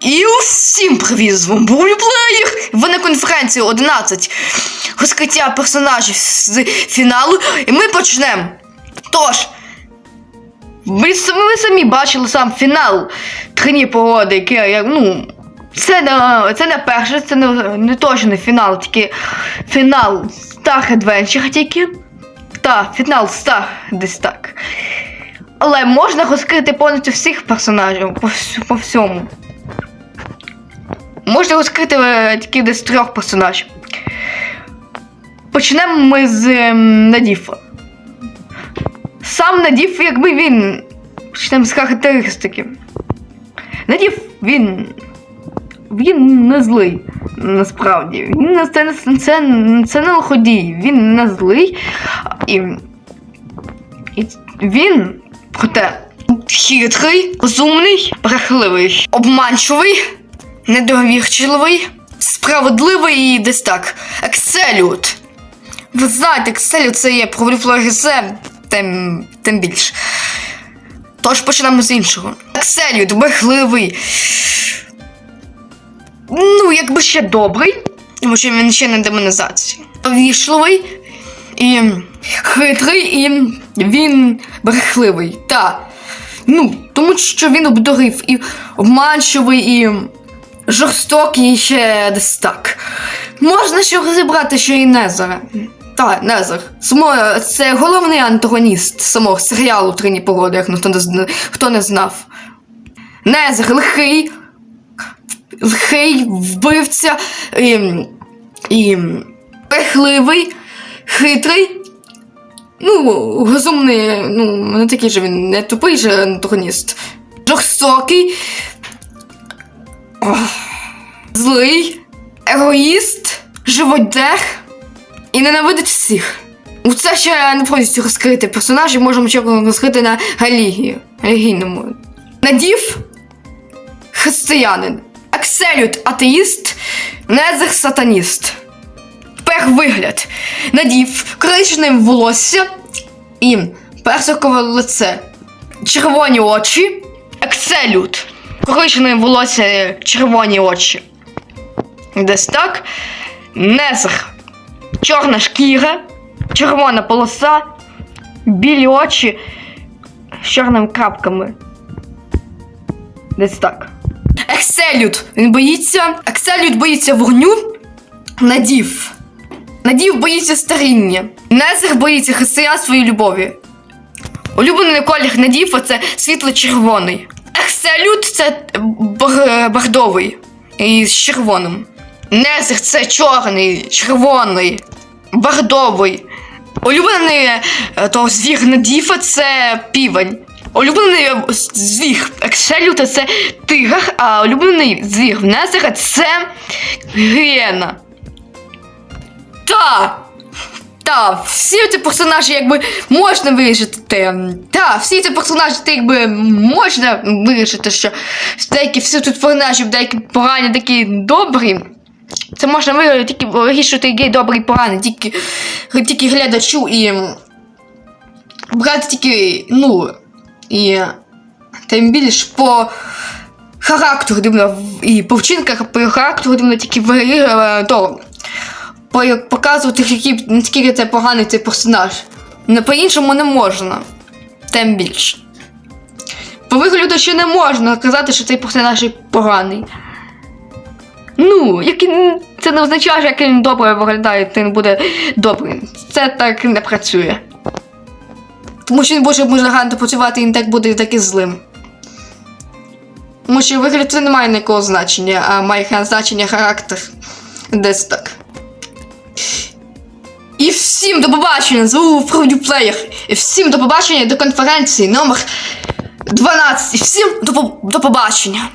І усім привіт, з вами Плеєр! Ви на конференції 11 розкриття персонажів з фіналу, і ми почнемо. Тож, с- ви самі бачили сам фінал Трині погоди, яке я, ну. Це не, це не перше, це не, не точно не фінал, тільки фінал Star Adventure тільки. Та, фінал Star, десь так. Але можна розкрити повністю всіх персонажів по, по всьому. Можна розкрити е, тільки десь трьох персонажів. Почнемо ми з ем, Надіфа. Сам Надіф, якби він. Почнемо з характеристики. Надіф, він. Він не злий. Насправді. Він це, це, це не лиходій. Він не злий. І, і він, проте, хитрий, розумний, брехливий, обманчивий, недовірчивий, справедливий і десь так. Екселют. Ви знаєте, Екселют це є проволюфлорізе, тим, тим більше. Тож почнемо з іншого. Екселют, брехливий. Ну, якби ще добрий, тому що він ще не демонізації. Ввічливий і хитрий, і він брехливий. Та. Ну, тому що він обдурив і обманчивий, і жорстокий ще десь так. Можна ще розібрати, що і Незера. Так, Незер. Це головний антагоніст самого серіалу Трині погоди, як ніхто не, хто не знав. Незер лихий, лихий, вбивця і, і брехливий, хитрий. Ну, розумний, ну, не такий же він, не тупий же антагоніст. Жорстокий, злий, егоїст, живодер і ненавидить всіх. Ну, Це ще не повністю розкрити персонажі, можемо ще розкрити на релігію. Релігійному. Надів християнин. Акселют атеїст, Незер сатаніст. Вигляд. Надів коричневе волосся і персикове лице. Червоні очі. Акселют. Коричневе волосся, червоні очі. Десь так. Незер. Чорна шкіра, червона полоса, білі очі з чорними крапками. Десь так. Екселют. Він боїться. Екселют боїться вогню. Надів. Надів боїться старіння. Незер боїться християнства і любові. Улюблений колір Надіфа це світло-червоний. Екселют це бордовий і з червоним. Незер це чорний, червоний, бордовий. Улюблений е, того звір Надіфа це півень. Улюблений е, звір Екселюта це тигр, а улюблений звір Незера це гієна. Та! Та, всі ці персонажі якби можна вирішити. Та, всі ці персонажі ти якби можна вирішити, що деякі всі тут персонажі, деякі погані, такі добрі. Це можна вирішити тільки вирішити є добрий поганий, тільки, тільки глядачу і брати тільки, ну, і тим більш по характеру дивно і по вчинках по характеру дивно тільки вирішити то по- показувати, які, наскільки це поганий цей персонаж. Не по-іншому не можна. Тим більше. По вигляду ще не можна казати, що цей персонаж поганий. Ну, як це не означає, що як він добре виглядає, то він буде добрий. Це так не працює. Тому що він може, може гарно працювати, він так буде так і злим. Тому що вигляд це не має ніякого значення, а має значення характер. Десь так. І всім до побачення! З вами І всім до побачення до конференції номер 12. І всім до, до побачення.